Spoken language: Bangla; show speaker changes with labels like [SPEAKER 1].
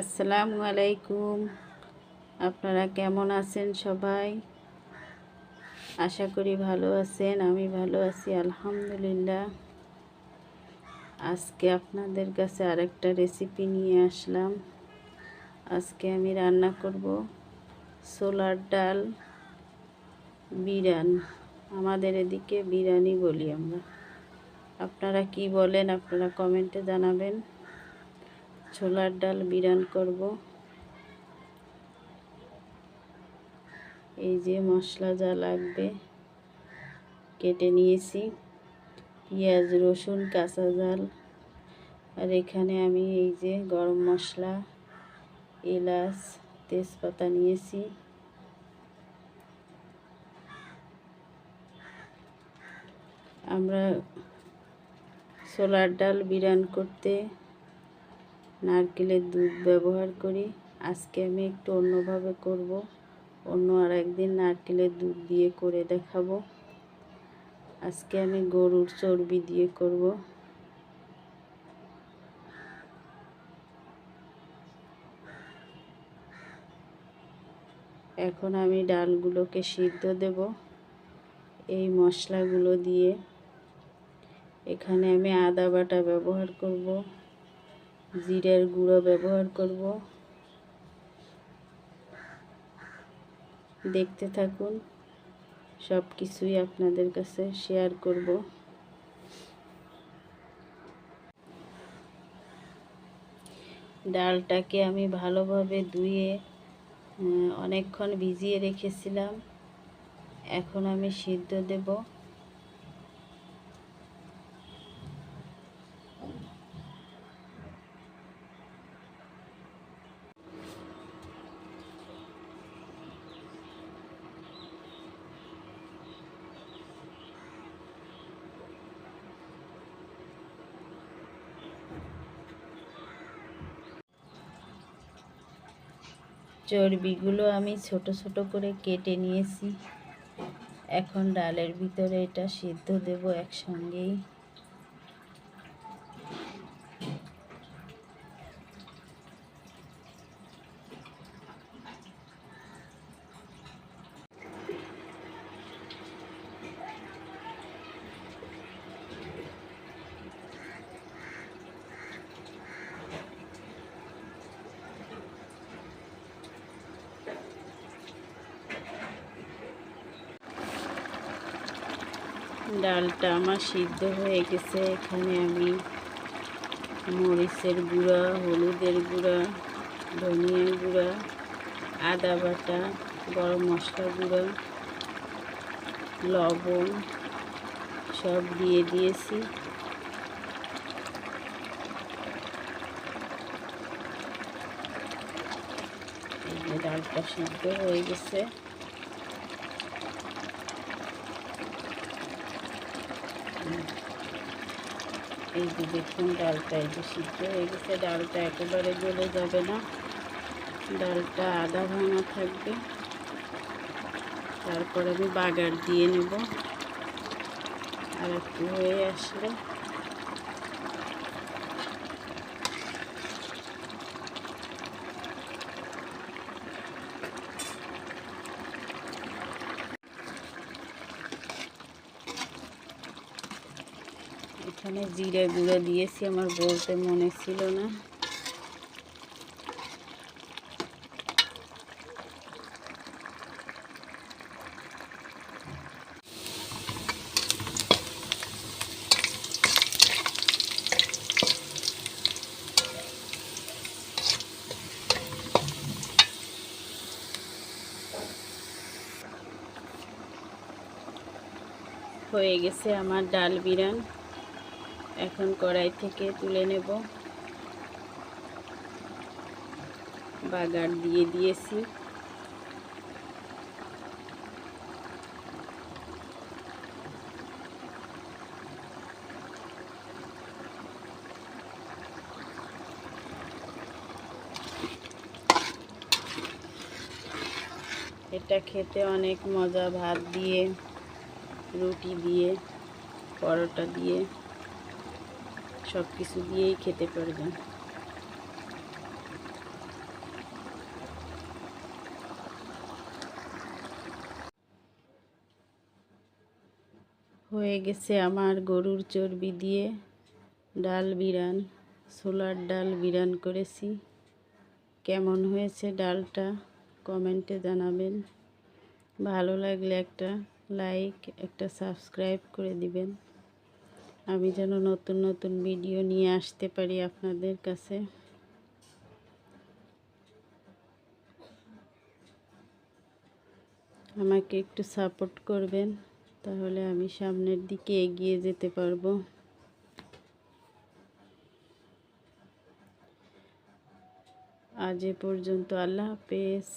[SPEAKER 1] আসসালামু আলাইকুম। আপনারা কেমন আছেন সবাই? আশা করি ভালো আছেন, আমি ভালো আছি, আলহামদুলিল্লাহ। আজকে আপনাদের কাছে আরেকটা রেসিপি নিয়ে আসলাম। আজকে আমি রান্না করব সোলার ডাল বিরান আমাদের এদিকে বিরিয়ানি বলি আমরা। আপনারা কি বলেন, আপনারা কমেন্টে জানাবেন। ছোলার ডাল বিরান করব। এই যে মশলা যা লাগবে কেটে নিয়েছি। পেঁয়াজ, রসুন, কাঁচা জাল। আর এখানে আমি এই যে গরম মশলা, এলাচ, তেজপাতা নিয়েছি। আমরা ছোলার ডাল বিরান করতে নারকেলের দুধ ব্যবহার করি। আজকে আমি একটু অন্যভাবে করব। অন্য আর একদিন নারকেলের দুধ দিয়ে করে দেখাবো। আজকে আমি গরুর চর্বি দিয়ে করব। এখন আমি ডালগুলোকে সিদ্ধ দেব। এই মশলাগুলো দিয়ে এখানে আমি আদা বাটা ব্যবহার করব। জিরের গুঁড়ো ব্যবহার করব। দেখতে থাকুন সব কিছুই আপনাদের কাছে শেয়ার করব। ডালটাকে আমি ভালোভাবে ধুয়ে অনেকক্ষণ ভিজিয়ে রেখেছিলাম। এখন আমি সিদ্ধ দেব। চর্বিগুলো আমি ছোট ছোট করে কেটে নিয়েছি। এখন ডালের ভিতরে এটা সিদ্ধ দেব একসঙ্গেই। ডালটা আমার সিদ্ধ হয়ে গেছে। এখানে আমি মরিচের গুঁড়া, হলুদের গুঁড়া ধনিয়া গুঁড়া, আদা বাটা, গরম মশলা গুঁড়া, লবণ সব দিয়ে দিয়েছি। ডালটা সিদ্ধ হয়ে গেছে। এই যে দেখুন, ডালটা এই যে সিদ্ধ হয়ে গেছে। ডালটা একেবারে গলে যাবে না। ডালটা আদা ভাঙা থাকবে। তারপর আমি বাগার দিয়ে নেব। আর একটু হয়ে আসলে এখানে জিরে গুঁড়ো দিয়েছি আমার বলতে মনে ছিল না। হয়ে গেছে আমার ডাল বিরান। এখন কড়াই থেকে তুলে নেব। বাগার দিয়ে দিয়েছি। এটা খেতে অনেক মজা, ভাত দিয়ে, রুটি দিয়ে, পরোটা দিয়ে। সব কিছু দিয়েই খেতে পারবেন। হয়ে গেছে আমার গরুর চর্বি দিয়ে ডাল বিরান, ছোলার ডাল বিরান করেছি। কেমন হয়েছে ডালটা কমেন্টে জানাবেন। ভালো লাগলে একটা লাইক, একটা সাবস্ক্রাইব করে দিবেন। আমি যেন নতুন নতুন ভিডিও নিয়ে আসতে পারি আপনাদের কাছে। আমাকে একটু সাপোর্ট করবেন, তাহলে আমি সামনের দিকে এগিয়ে যেতে পারব। আজ এ পর্যন্ত আল্লাহ হাফেজ।